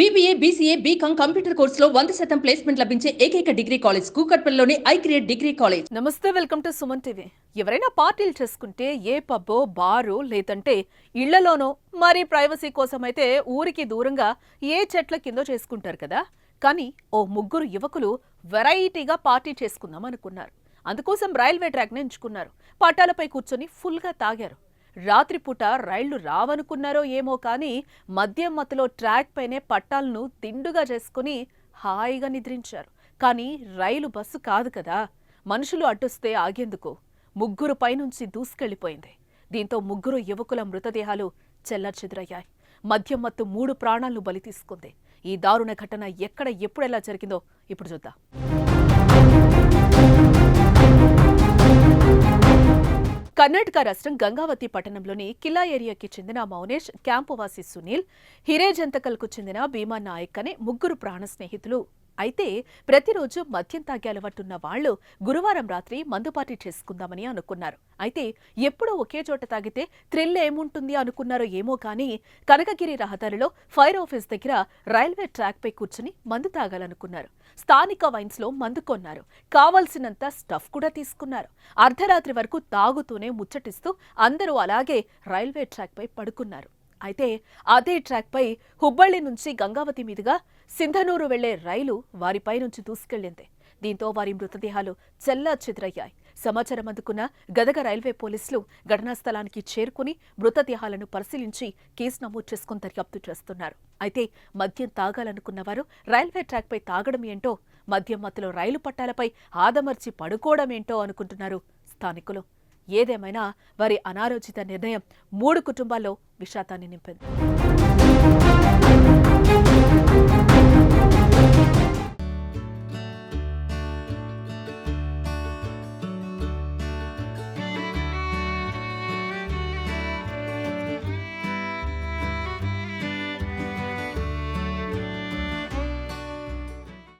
BBA BCA BCom computer కోర్సులో వంద శాతం ప్లేస్మెంట్ లభించే ఏకైక డిగ్రీ కాలేజ్ కూకట్పల్లిలోని ఐ క్రియేట్ డిగ్రీ కాలేజ్ నమస్తే వెల్కమ్ టు సుమన్ టీవీ. ఎవరైనా పార్టీలు చేసుకుంటే ఏ పబ్బో బారు లేదంటే ఇళ్ళలోనో మరి ప్రైవసీ కోసమైతే ఊరికి దూరంగా ఏ చెట్ల కిందో చేసుకుంటారు కదా. కానీ ఓ ముగ్గురు యువకులు వెరైటీగా పార్టీ చేసుకుందాం అనుకున్నారు. అందుకోసం రైల్వే ట్రాక్ని ఎంచుకున్నారు. పట్టాలపై కూర్చొని ఫుల్గా తాగారు. రాత్రిపూట రైళ్ళు రావనుకున్నారో ఏమో కానీ మద్యం మత్తులో ట్రాక్ పైనే పట్టాలను తిండుగా చేసుకుని హాయిగా నిద్రించారు. కానీ రైలు బస్సు కాదు కదా. మనుషులు అడ్డొస్తే ఆగేందుకు? ముగ్గురు పైనుంచి దూసుకెళ్ళిపోయింది దీంతో ముగ్గురు యువకుల మృతదేహాలు చెల్లాచెదురయ్యాయి. మద్యం మత్తు మూడు ప్రాణాలను బలి తీసుకుంది. ఈ దారుణ ఘటన ఎక్కడ ఎప్పుడెలా జరిగిందో ఇప్పుడు చూద్దాం. కర్ణాటక రాష్ట్రం గంగావతి పట్టణంలోని కిలా ఏరియాకి చెందిన మౌనేష్ క్యాంపువాసి సునీల్ హిరే జంతకల్కు చెందిన భీమా నాయక్ అనే ముగ్గురు ప్రాణ స్నేహితులు అయితే ప్రతిరోజు మద్యం తాగే అలవాటున్న వాళ్ళు గురువారం రాత్రి మందుపాటి చేసుకుందామని అనుకున్నారు. అయితే ఎప్పుడూ ఒకే చోట తాగితే థ్రిల్ ఏముంటుంది అనుకున్నారో ఏమో కానీ కనకగిరి రహదారిలో ఫైర్ ఆఫీస్ దగ్గర రైల్వే ట్రాక్ పై కూర్చుని మందు తాగాలనుకున్నారు. స్థానిక వైన్స్లో మందు కొన్నారు. కావలసినంత స్టఫ్ కూడా తీసుకున్నారు. అర్ధరాత్రి వరకు తాగుతూనే ముచ్చటిస్తూ అందరూ అలాగే రైల్వే ట్రాక్ పై పడుకున్నారు. అయితే అదే ట్రాక్పై హుబ్బళ్ళి నుంచి గంగావతి మీదుగా సింధనూరు వెళ్ళే రైలు వారిపై నుంచి దూసుకెళ్ళింది దీంతో వారి మృతదేహాలు చెల్లా చెదురయ్యాయి. సమాచారం అందుకున్న గదగ రైల్వే పోలీసులు ఘటనా స్థలానికి చేరుకుని మృతదేహాలను పరిశీలించి కేసు నమోదు చేసుకుని దర్యాప్తు చేస్తున్నారు. అయితే మద్యం తాగాలనుకున్న వారు రైల్వే ట్రాక్పై తాగడం ఏంటో మద్యం మత్తులో రైలు పట్టాలపై ఆదమర్చి పడుకోవడం ఏంటో అనుకుంటున్నారు స్థానికులు. ఏదేమైనా వారి అనారోచిత నిర్ణయం మూడు కుటుంబాల్లో విషాదాన్ని నింపింది.